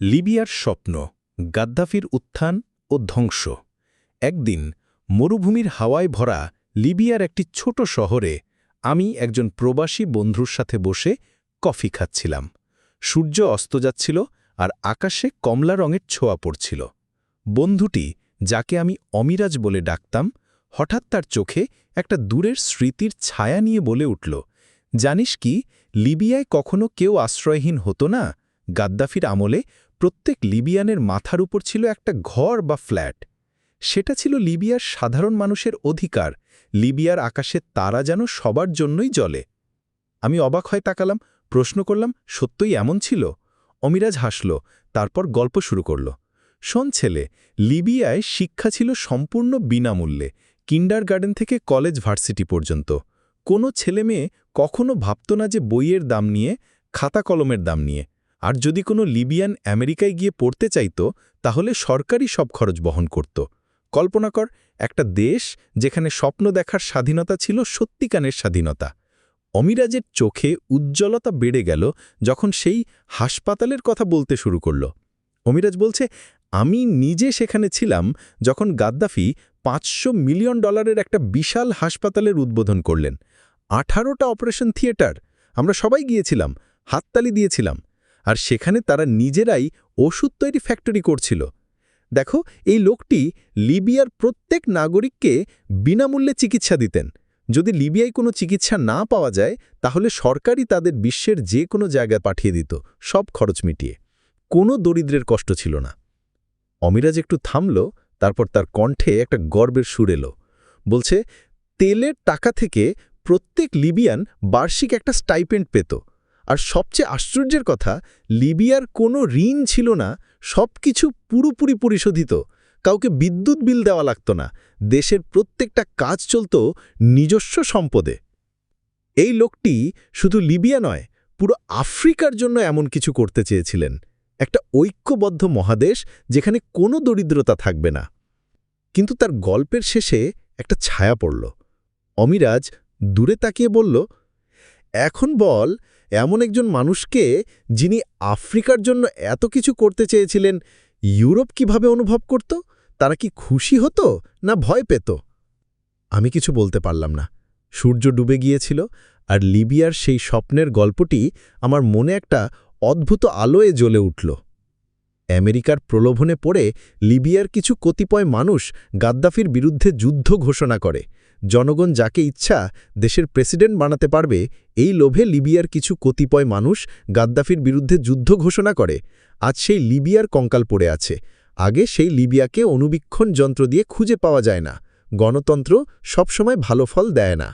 লিবিয়ার স্বপ্ন, গাদ্দাফির উত্থান ও ধ্বংস। একদিন মরুভূমির হাওয়ায় ভরা লিবিয়ার একটি ছোট শহরে আমি একজন প্রবাসী বন্ধুর সাথে বসে কফি খাচ্ছিলাম। সূর্য অস্ত যাচ্ছিল আর আকাশে কমলা রঙের ছোঁয়া পড়ছিল। বন্ধুটি, যাকে আমি অমিরাজ বলে ডাকতাম, হঠাৎ তার চোখে একটা দূরের স্মৃতির ছায়া নিয়ে বলে উঠল, জানিস কি, লিবিয়ায় কখনো কেউ আশ্রয়হীন হতো না? গাদ্দাফির আমলে প্রত্যেক লিবিয়ানের মাথার উপর ছিল একটা ঘর বা ফ্ল্যাট। সেটা ছিল লিবিয়ার সাধারণ মানুষের অধিকার, লিবিয়ার আকাশে তারা যেন সবার জন্যই জলে আমি অবাক হয়ে তাকালাম, প্রশ্ন করলাম, সত্যই এমন ছিল? অমিরাজ হাসল, তারপর গল্প শুরু করল। শোন ছেলে, লিবিয়ায় শিক্ষা ছিল সম্পূর্ণ বিনামূল্যে কিন্ডার গার্ডেন থেকে কলেজ ভার্সিটি পর্যন্ত। কোনো ছেলেমেয়ে কখনো ভাবত না যে বইয়ের দাম নিয়ে, খাতা কলমের দাম নিয়ে। আর যদি কোনো লিবিয়ান আমেরিকায় গিয়ে পড়তে চাইত, তাহলে সরকারই সব খরচ বহন করত। কল্পনা কর, একটা দেশ যেখানে স্বপ্ন দেখার স্বাধীনতা ছিল সত্যিকানের স্বাধীনতা। অমিরাজের চোখে উজ্জ্বলতা বেড়ে গেল যখন সেই হাসপাতালের কথা বলতে শুরু করল। অমিরাজ বলছে, আমি নিজে সেখানে ছিলাম যখন গাদ্দাফি পাঁচশো মিলিয়ন ডলারের একটা বিশাল হাসপাতালের উদ্বোধন করলেন। আঠারোটা অপারেশন থিয়েটার, আমরা সবাই গিয়েছিলাম, হাততালি দিয়েছিলাম আর সেখানে তারা নিজেরাই ওষুধ তৈরি ফ্যাক্টরি করছিল। দেখো, এই লোকটি লিবিয়ার প্রত্যেক নাগরিককে বিনামূল্যে চিকিৎসা দিতেন। যদি লিবিয়ায় কোনো চিকিৎসা না পাওয়া যায়, তাহলে সরকারই তাদের বিশ্বের যে কোনো জায়গায় পাঠিয়ে দিত, সব খরচ মিটিয়ে। কোনো দরিদ্রের কষ্ট ছিল না। অমিরাজ একটু থামল, তারপর তার কণ্ঠে একটা গর্বের সুর এলো। বলছে, তেলের টাকা থেকে প্রত্যেক লিবিয়ান বার্ষিক একটা স্টাইপেন্ড পেত। আর সবচেয়ে আশ্চর্যের কথা, লিবিয়ার কোনো ঋণ ছিল না সব কিছু পুরোপুরি পরিশোধিত। কাউকে বিদ্যুৎ বিল দেওয়া লাগত না। দেশের প্রত্যেকটা কাজ চলত নিজস্ব সম্পদে। এই লোকটি শুধু লিবিয়া নয়, পুরো আফ্রিকার জন্য এমন কিছু করতে চেয়েছিলেন। একটা ঐক্যবদ্ধ মহাদেশ যেখানে কোনো দরিদ্রতা থাকবে না। কিন্তু তার গল্পের শেষে একটা ছায়া পড়ল। অমিরাজ দূরে তাকিয়ে বলল, এখন বল এমন একজন মানুষকে যিনি আফ্রিকার জন্য এত কিছু করতে চেয়েছিলেন, ইউরোপ কীভাবে অনুভব করত? তারা কি খুশি হতো না ভয় পেত? আমি কিছু বলতে পারলাম না। সূর্য ডুবে গিয়েছিল আর লিবিয়ার সেই স্বপ্নের গল্পটি আমার মনে একটা অদ্ভুত আলোয় জ্বলে উঠল। আমেরিকার প্রলোভনে পড়ে লিবিয়ার কিছু কতিপয় মানুষ গাদ্দাফির বিরুদ্ধে যুদ্ধ ঘোষণা করে। জনগণ যাকে ইচ্ছা দেশের প্রেসিডেন্ট বানাতে পারবে, এই লোভে লিবিয়ার কিছু কতিপয় মানুষ গাদ্দাফির বিরুদ্ধে যুদ্ধ ঘোষণা করে। আজ সেই লিবিয়ার কঙ্কাল পড়ে আছে। আগে সেই লিবিয়াকে অনুবীক্ষণ যন্ত্র দিয়ে খুঁজে পাওয়া যায় না। গণতন্ত্র সবসময় ভালো ফল দেয় না।